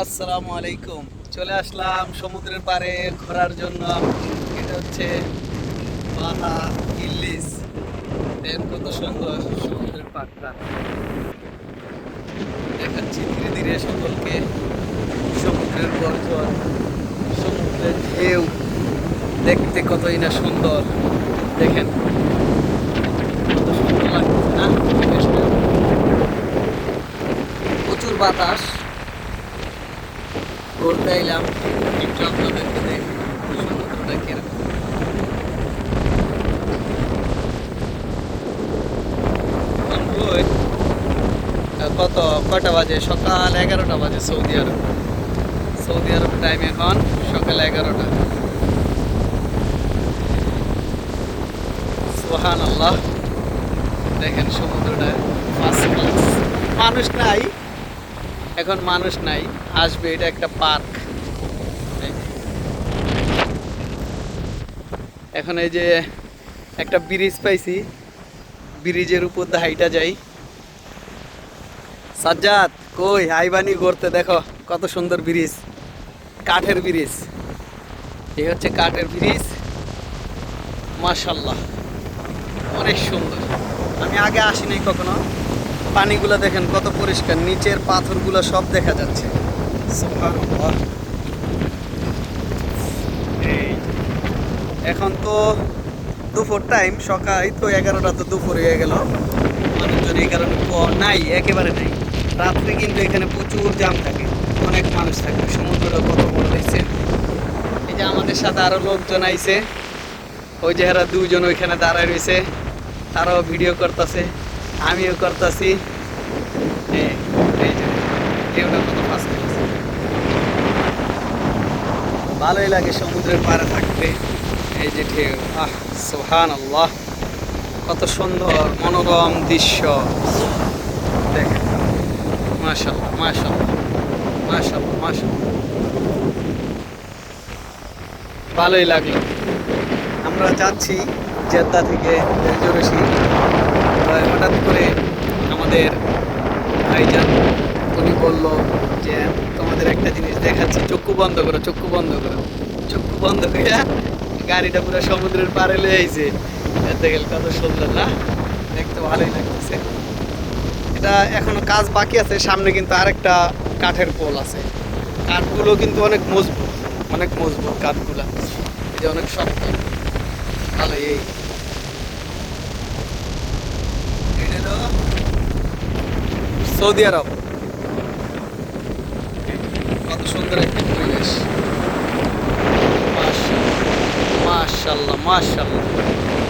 আসসালামু আলাইকুম। চলে আসলাম সমুদ্রের পাড়ে ঘোরার জন্য। এটা হচ্ছে বাহা ইল্লিস দেখেন কত সুন্দর সমুদ্রের পাড়টা। দেখাচ্ছি ধীরে ধীরে সকলকে সমুদ্রের গর্জন সমুদ্রের ঢেউ। দেখতে কতই না সুন্দর। দেখেন, কত সুন্দর লাগছে না? প্রচুর বাতাস। ঘুরতে এলাম, একটু আপনাদেরকে দেখি সমুদ্রটা কত, কটা বাজে? সকাল এগারোটা বাজে সৌদি আরব। সৌদি আরব টাইম এখন সকাল এগারোটা। সোহান আল্লাহ দেখেন সমুদ্রটা মানুষ নাই। এখন মানুষ নাই, আসবে এটা একটা পার্ক। এখন এই যে একটা ব্রিজ পাইছি, ব্রিজের উপর দিয়ে হাইটা যাই। সাজ্জাদ, কই? আইবানি করতে দেখো, কত সুন্দর ব্রিজ। কাঠের ব্রিজ। এই হচ্ছে কাঠের ব্রিজ। মাশাল্লাহ অনেক সুন্দর। আমি আগে আসিনি কখনো। পানিগুলো দেখেন কত পরিষ্কার, নিচের পাথরগুলো সব দেখা যাচ্ছে। এখন তো দুপুর টাইম সকাল তো এগারোটা তো দুপুর হয়ে গেল। মানুষজন এই কারণে নাই, একেবারে নাই। রাত্রে কিন্তু এখানে প্রচুর জাম থাকে, অনেক মানুষ থাকে, সমুদ্রটা কত বড় হয়েছে। এই যে আমাদের সাথে আরও লোকজন আইছে, ওই যে দুজন ওইখানে দাঁড়ায় রয়েছে, তারাও ভিডিও করতেছে। আমিও করতেছি। ভালোই লাগে সমুদ্রের পাড়ে থাকতে। এই যে ঢেউ, আহ সোহান আল্লাহ কত সুন্দর মনোরম দৃশ্য। দেখেন মাশাল্লাহ মাশাল্লাহ মাশাল্লাহ ভালোই লাগল। আমরা যাচ্ছি জেদ্দা থেকে জোরেশি হঠাৎ করে আমাদের ভাইজান উনি বলল যে তোমাদের একটা জিনিস দেখাচ্ছি, চক্ষু বন্ধ করো, চক্ষু বন্ধ করো। চক্ষু বন্ধ করে গাড়িটা পুরো সমুদ্রের পাড়ে লয়ে আইছে। এতে গেলে কত সুন্দর, না? দেখতে ভালোই লাগতেছে। এটা এখনও কাজ বাকি আছে, সামনে কিন্তু আরেকটা কাঠের পোল আছে। কাঠগুলো কিন্তু অনেক মজবুত অনেক মজবুত কাঠগুলা। যে অনেক শক্ত। ভালো এই এটা হলো সৌদি আরব। কত সুন্দর একটা পরিবেশ। মাশাল্লাহ মাশাল্লাহ।